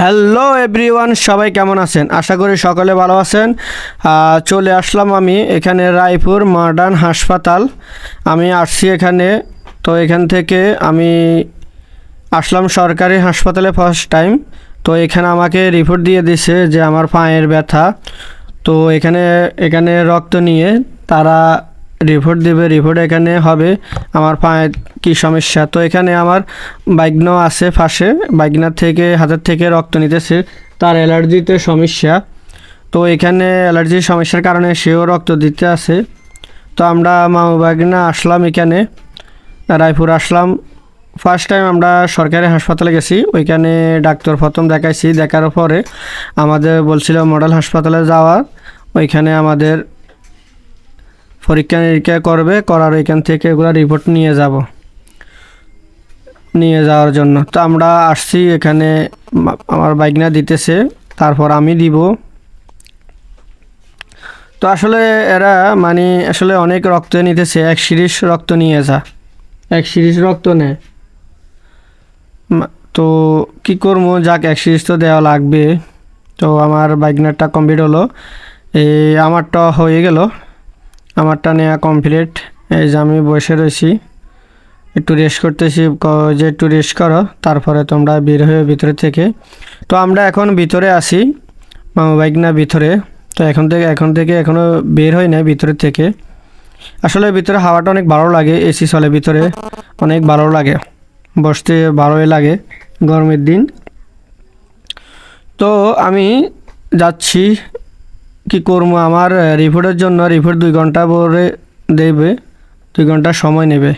Hello everyone সবাই কেমন আছেন? আশা করি সকলে ভালো আছেন। চলে আসলাম আমি এখানে রায়পুর মডার্ন হাসপাতাল। আমি আসছি এখানে। তো এখান থেকে আমি আসলাম সরকারি হাসপাতালে ফার্স্ট টাইম তো এখানে আমাকে রিপোর্ট দিয়ে দিছে যে আমার পায়ের ব্যথা। তো এখানে এখানে রক্ত নিয়ে তারা রিপোর্ট দেবে রিপোর্ট এখানে হবে। আমার পায়ে কী সমস্যা? তো এখানে আমার বাইকনাও আছে পাশে বাইকনার থেকে হাতের থেকে রক্ত নিতেছে, তার অ্যালার্জিতে সমস্যা। তো এখানে অ্যালার্জির সমস্যার কারণে সেও রক্ত দিতে আছে। তো আমরা মামু বাগনা আসলাম এখানে, রায়পুর আসলাম। ফার্স্ট টাইম আমরা সরকারি হাসপাতালে গেছি, ওইখানে ডাক্তার প্রথম দেখাইছি। দেখার পরে আমাদের বলছিল মডেল হাসপাতালে যাওয়া, ওইখানে আমাদের পরীক্ষা নিরীক্ষা করবে, করার এখান থেকে এগুলো রিপোর্ট নিয়ে যাব। নিয়ে যাওয়ার জন্য। তো আমরা আসছি এখানে আমার বাইক না দিতেছে, তারপর আমি দিব। তো আসলে এরা মানে আসলে অনেক রক্ত নিতেছে, এক সিরিজ রক্ত নিয়ে যা। এক সিরিজ রক্ত নেয় তো কি করব? যাক, এক সিরিজ তো দেওয়া লাগবে। তো আমার বাইকনারটা কমপ্লিট হলো। এই আমারটা হয়ে গেল। আমারটা নেওয়া কমপ্লিট এই যে আমি বসে রয়েছি। একটু রেস্ট করতেছি যে একটু রেস্ট করো, তারপরে তোমরা বের হয়ে ভিতরে থেকে। তো আমরা এখন ভিতরে আসি মামা বাইক না ভিতরে। তো এখন থেকে এখন থেকে এখনও বের হই না ভিতরে থেকে। আসলে ভিতরে হাওয়াটা অনেক ভালো লাগে এসি চলে ভিতরে, অনেক ভালো লাগে। বসতে ভালোই লাগে গরমের দিন। তো আমি যাচ্ছি কি করব? আমার রিপোর্টের জন্য রিপোর্ট দুই ঘণ্টা পরে দেবে, দুই ঘণ্টা সময় নেবে।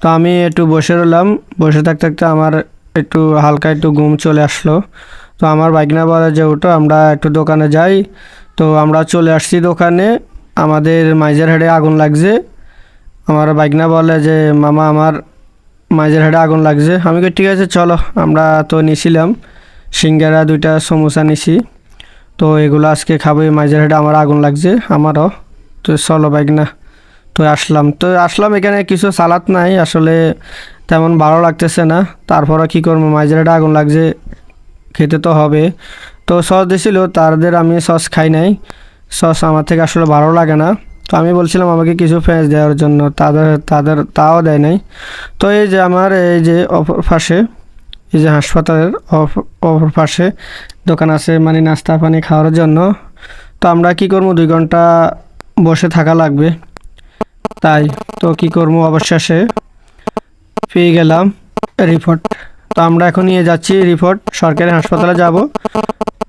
তো আমি একটু বসে রইলাম। বসে থাকতে থাকতে আমার একটু হালকা একটু ঘুম চলে আসলো। তো আমার বাইক না বলে যে ওঠো আমরা একটু দোকানে যাই। তো আমরা চলে আসছি দোকানে। আমাদের মাইজের হেডে আগুন লাগছে। আমার বাইক না বলে যে, মামা, আমার মাইজের হেডে আগুন লাগছে। আমি ঠিক আছে, চলো। আমরা তো নিছিলাম। সিঙ্গারা দুইটা, সমোসা নিছি। তো এগুলো আজকে খাব, এই মাঝের হেডে আমার আগুন লাগছে, আমারও। তো চলো বাইক না তো আসলাম। তো আসলাম এখানে, কিছু সালাদ নাই, আসলে তেমন ভালো লাগতেছে না। তারপরে কি করব, মাঝের হেডে আগুন লাগছে, খেতে তো হবে। তো সস দিছিল, তাদের আমি সস খাই নাই। সস আমার থেকে আসলে ভালো লাগে না। তো আমি বলছিলাম, আমাকে কিছু ফ্রেঞ্চ দেওয়ার জন্য। তাদের তাদের, তাও দেয় নাই। তো এই যে আমার, এই যে অপর পাশে, এই যে হাসপাতালের অপ- অপর পাশে দোকান আছে মানে নাস্তা, পানি খাওয়ার জন্য। তো আমরা কি করব? দুই ঘণ্টা বসে থাকা লাগবে। তাই তো কি করব? অবশেষে পেয়ে গেলাম রিপোর্ট। তো আমরা এখন নিয়ে যাচ্ছি রিপোর্ট। সরকারি হাসপাতালে যাব।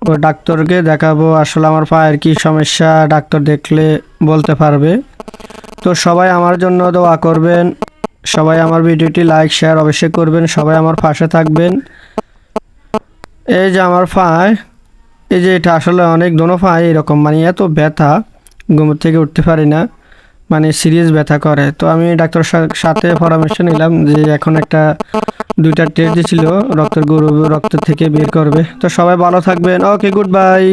ও ডাক্তারকে দেখাবো আসলে আমার পায়ের কি সমস্যা, ডাক্তার দেখলে বলতে পারবে। তো সবাই আমার জন্য দোয়া করবেন। সবাই আমার ভিডিওটি লাইক, শেয়ার অবশ্যই করবেন। সবাই আমার পাশে থাকবেন। এই যে আমার পায়ে এই যে এটা আসলে অনেক দোনো পায়ে এরকম মানে এত ব্যথা ঘুমের থেকে উঠতে পারি না মানে সিরিয়াস ব্যথা করে। তো আমি ডাক্তার সাথে পরামর্শ নিলাম যে এখন একটা, দুইটা টেস্ট দিয়েছিল রক্তের গরু রক্ত থেকে বের করবে। তো সবাই ভালো থাকবেন। Okay good bye